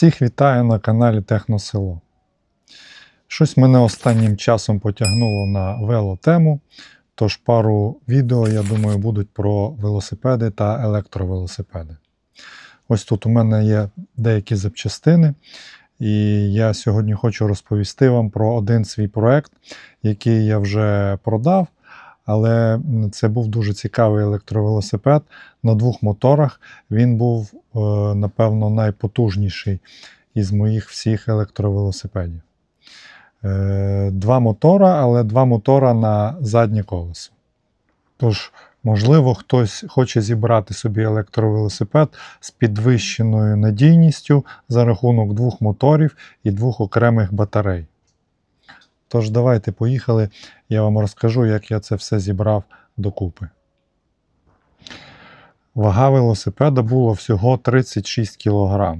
Всіх вітаю на каналі Техносело. Щось мене останнім часом потягнуло на велотему, тож пару відео, я думаю, будуть про велосипеди та електровелосипеди. Ось тут у мене є деякі запчастини, і я сьогодні хочу розповісти вам про один свій проект, який я вже продав. Але це був дуже цікавий електровелосипед на двох моторах. Він був, е, напевно, найпотужніший із моїх всіх електровелосипедів. Е, Два мотора, але два мотора на заднє колесо. Тож, можливо, хтось хоче зібрати собі електровелосипед з підвищеною надійністю за рахунок двох моторів і двох окремих батарей. Тож, давайте поїхали, я вам розкажу, як я це все зібрав докупи. Вага велосипеда була всього 36 кг,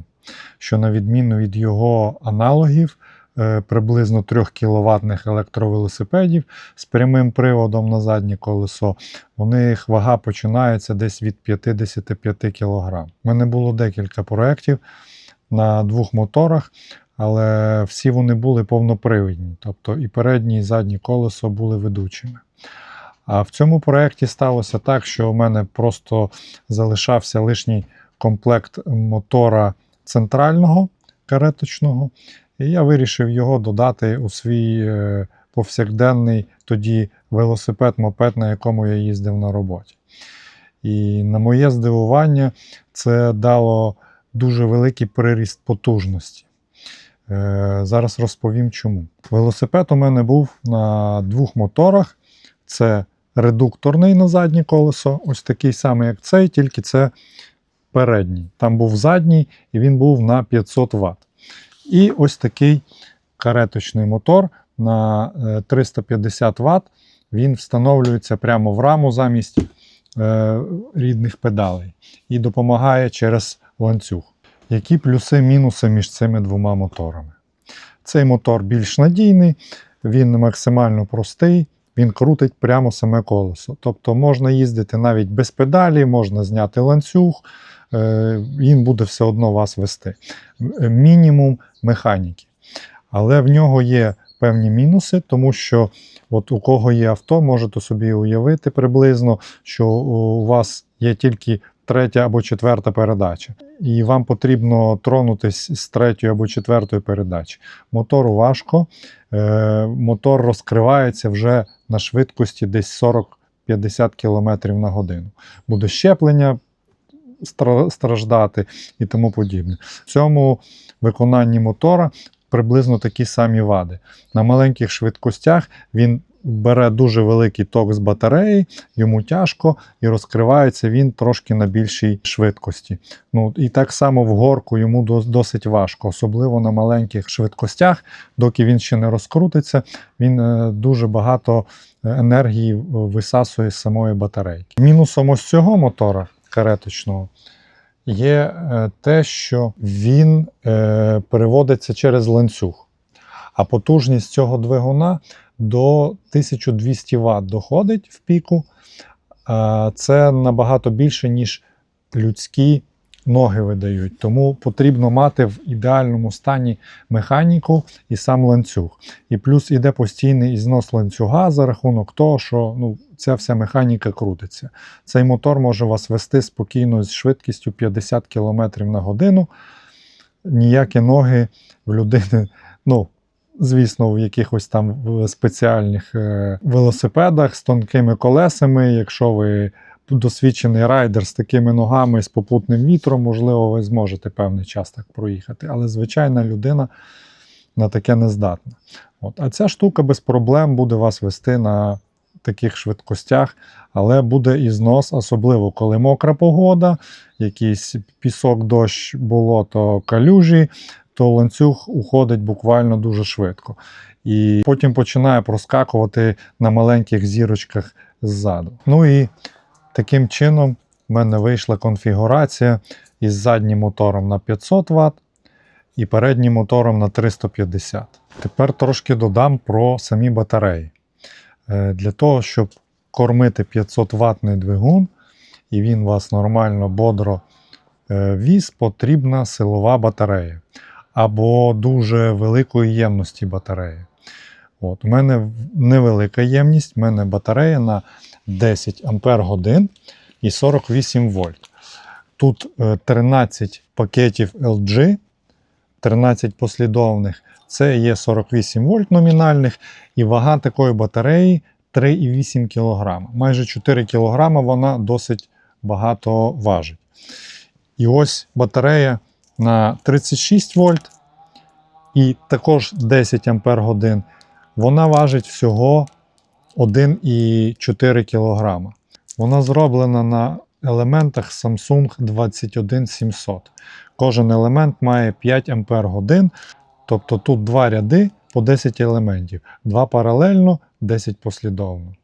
що на відміну від його аналогів, е, приблизно 3 кВт електровелосипедів з прямим приводом на заднє колесо, у них вага починається десь від 55 кг. У мене було декілька проєктів на двох моторах, але всі вони були повнопривідні, тобто і переднє, і заднє колесо були ведучими. А в цьому проєкті сталося так, що у мене просто залишався лишній комплект мотора центрального кареточного, і я вирішив його додати у свій е, повсякденний тоді велосипед-мопед, на якому я їздив на роботі. І на моє здивування, це дало дуже великий приріст потужності. Е, Зараз розповім чому. Велосипед у мене був на двох моторах. Це редукторний на заднє колесо, ось такий самий, як цей, тільки це передній. Там був задній і він був на 500 Вт. І ось такий кареточний мотор на е, 350 Вт. Він встановлюється прямо в раму замість е, рідних педалей і допомагає через ланцюг. Які плюси-мінуси між цими двома моторами? Цей мотор більш надійний, він максимально простий, він крутить прямо саме колесо. Тобто можна їздити навіть без педалі, можна зняти ланцюг, е, він буде все одно вас вести. Е, Мінімум механіки. Але в нього є певні мінуси, тому що от у кого є авто, можете собі уявити приблизно, що у вас є тільки третя або четверта передача, і вам потрібно тронутись з третьої або четвертої передачі. Мотору важко, е, мотор розкривається вже на швидкості десь 40-50 км на годину. Буде щеплення страждати і тому подібне. В цьому виконанні мотора приблизно такі самі вади. На маленьких швидкостях він бере дуже великий ток з батареї, йому тяжко і розкривається він трошки на більшій швидкості. Ну і так само в горку йому досить важко, особливо на маленьких швидкостях, доки він ще не розкрутиться, він е, дуже багато е, енергії висасує з самої батарейки. Мінусом ось цього мотора кареточного є е, те, що він переводиться через ланцюг. А потужність цього двигуна до 1200 Вт доходить в піку. Це набагато більше, ніж людські ноги видають. Тому потрібно мати в ідеальному стані механіку і сам ланцюг. І плюс іде постійний ізнос ланцюга за рахунок того, що ну, ця вся механіка крутиться. Цей мотор може вас вести спокійно з швидкістю 50 км на годину. Ніякі ноги в людини, ну, звісно, в якихось там спеціальних е, велосипедах з тонкими колесами. Якщо ви досвідчений райдер з такими ногами з попутним вітром, можливо, ви зможете певний час так проїхати. Але звичайна людина на таке не здатна. От. А ця штука без проблем буде вас вести на таких швидкостях, але буде і знос, особливо коли мокра погода, якийсь пісок, дощ, болото, калюжі, то ланцюг уходить буквально дуже швидко. І потім починає проскакувати на маленьких зірочках ззаду. Ну і таким чином в мене вийшла конфігурація із заднім мотором на 500 Вт і переднім мотором на 350. Тепер трошки додам про самі батареї. Е, Для того, щоб кормити 500 ватний двигун, і він вас нормально, бодро е, віз, потрібна силова батарея. Або дуже великої ємності батареї. От, у мене невелика ємність, у мене батарея на 10 Ампер годин і 48 вольт. Тут е, 13 пакетів LG, 13 послідовних. Це є 48 вольт номінальних, і вага такої батареї 3,8 кг. Майже 4 кг вона досить багато важить. І ось батарея на 36 вольт і також 10 Ампер годин. Вона важить всього 1,4 кг. Вона зроблена на елементах Samsung 21700. Кожен елемент має 5 Ампер годин, тобто тут два ряди по 10 елементів, два паралельно, 10 послідовно.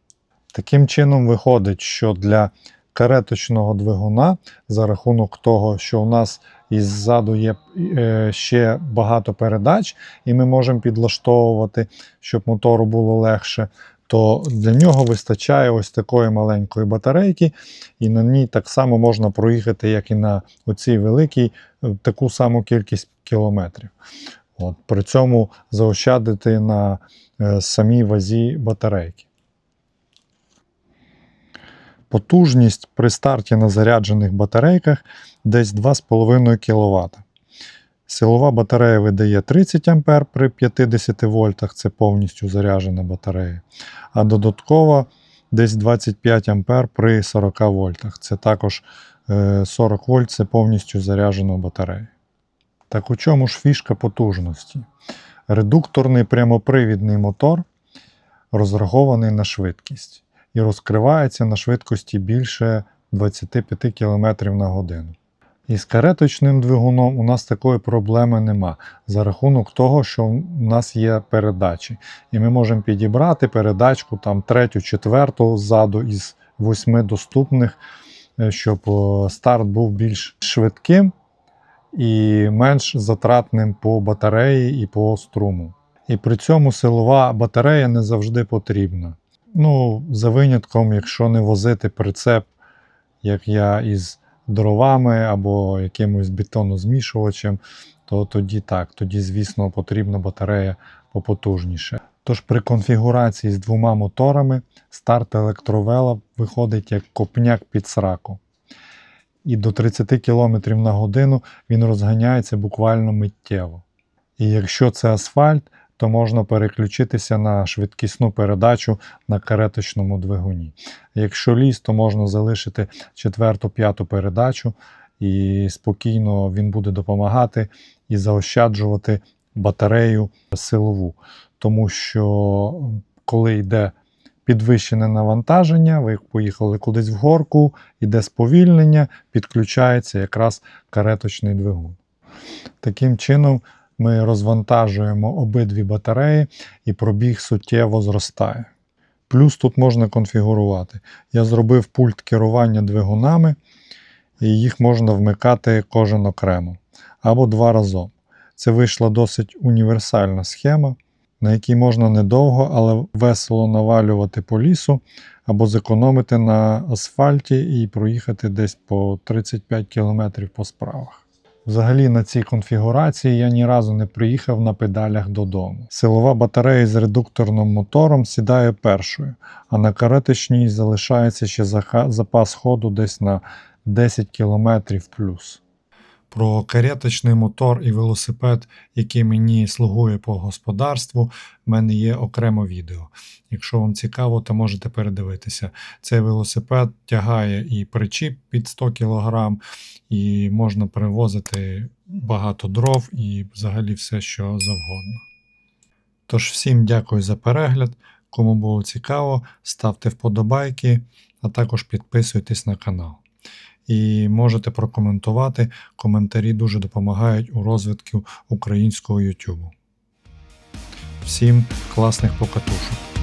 Таким чином виходить, що для кареточного двигуна за рахунок того, що у нас іззаду є е, ще багато передач, і ми можемо підлаштовувати, щоб мотору було легше, то для нього вистачає ось такої маленької батарейки, і на ній так само можна проїхати, як і на оцій великій, е, таку саму кількість кілометрів. От, При цьому заощадити на е, самій вазі батарейки. Потужність при старті на заряджених батарейках десь 2,5 кВт. Силова батарея видає 30 А при 50 вольтах, це повністю заряджена батарея. А додатково десь 25 А при 40 вольтах. Це також е, 40 вольт це повністю заряджена батарея. Так у чому ж фішка потужності? Редукторний прямопривідний мотор розрахований на швидкість і розкривається на швидкості більше 25 км на годину. І з кареточним двигуном у нас такої проблеми нема за рахунок того, що у нас є передачі. І ми можемо підібрати передачку там третю, четверту ззаду із восьми доступних, е, щоб старт був більш швидким і менш затратним по батареї і по струму. І при цьому силова батарея не завжди потрібна. Ну, за винятком, якщо не возити прицеп, як я із дровами або якимось бетонозмішувачем, то тоді так, тоді, звісно, потрібна батарея попотужніше. Тож при конфігурації з двома моторами старт електровела виходить як копняк під сраку. І до 30 км на годину він розганяється буквально миттєво. І якщо це асфальт, то можна переключитися на швидкісну передачу на кареточному двигуні. Якщо ліс, то можна залишити четверту-п'яту передачу, і спокійно він буде допомагати і заощаджувати батарею силову. Тому що коли йде підвищене навантаження, ви поїхали кудись в горку, йде сповільнення, підключається якраз кареточний двигун. Таким чином, ми розвантажуємо обидві батареї і пробіг суттєво зростає. Плюс тут можна конфігурувати. Я зробив пульт керування двигунами, і їх можна вмикати кожен окремо або два разом. Це вийшла досить універсальна схема, на якій можна недовго, але весело навалювати по лісу, або зекономити на асфальті і проїхати десь по 35 км по справах. Взагалі на цій конфігурації я ні разу не приїхав на педалях додому. Силова батарея з редукторним мотором сідає першою, а на каретичній залишається ще запас ходу десь на 10 км плюс. Про кареточний мотор і велосипед, який мені слугує по господарству, в мене є окремо відео. Якщо вам цікаво, то можете передивитися. Цей велосипед тягає і причіп під 100 кг, і можна перевозити багато дров і взагалі все, що завгодно. Тож всім дякую за перегляд. Кому було цікаво, ставте вподобайки, а також підписуйтесь на канал. І можете прокоментувати. Коментарі дуже допомагають у розвитку українського YouTube. Всім класних покатушок!